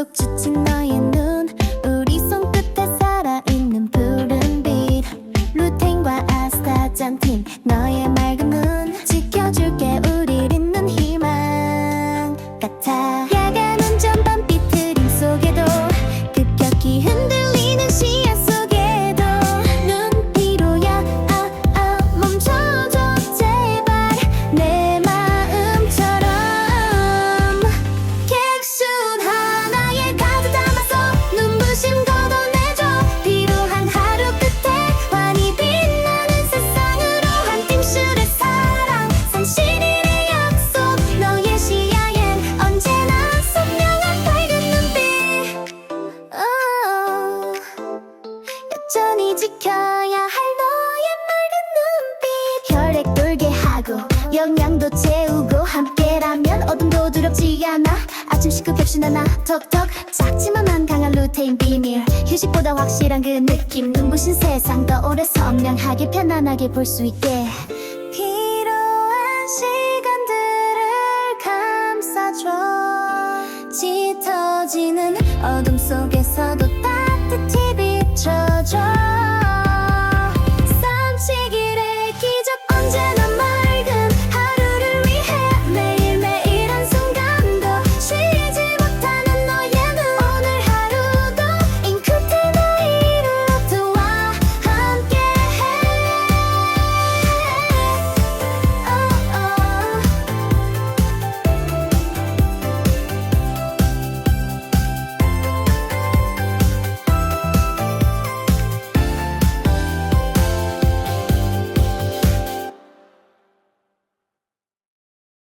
속 지친 너의 눈. 우리 손끝에 살아있는 푸른빛. 루텐과 아스타잔틴 너의 맑은 여전히 지켜야 할 너의 맑은 눈빛. 혈액 돌게 하고 영양도 채우고 함께라면 어둠도 두렵지 않아. 아침 식후 캡슐 하나 톡톡 작지만 난 강한 루테인 비밀. 휴식보다 확실한 그 느낌. 눈부신 세상 더 오래 선명하게 편안하게 볼 수 있게. 필요한 시간들을 감싸줘. 짙어지는 어둠 비춰줘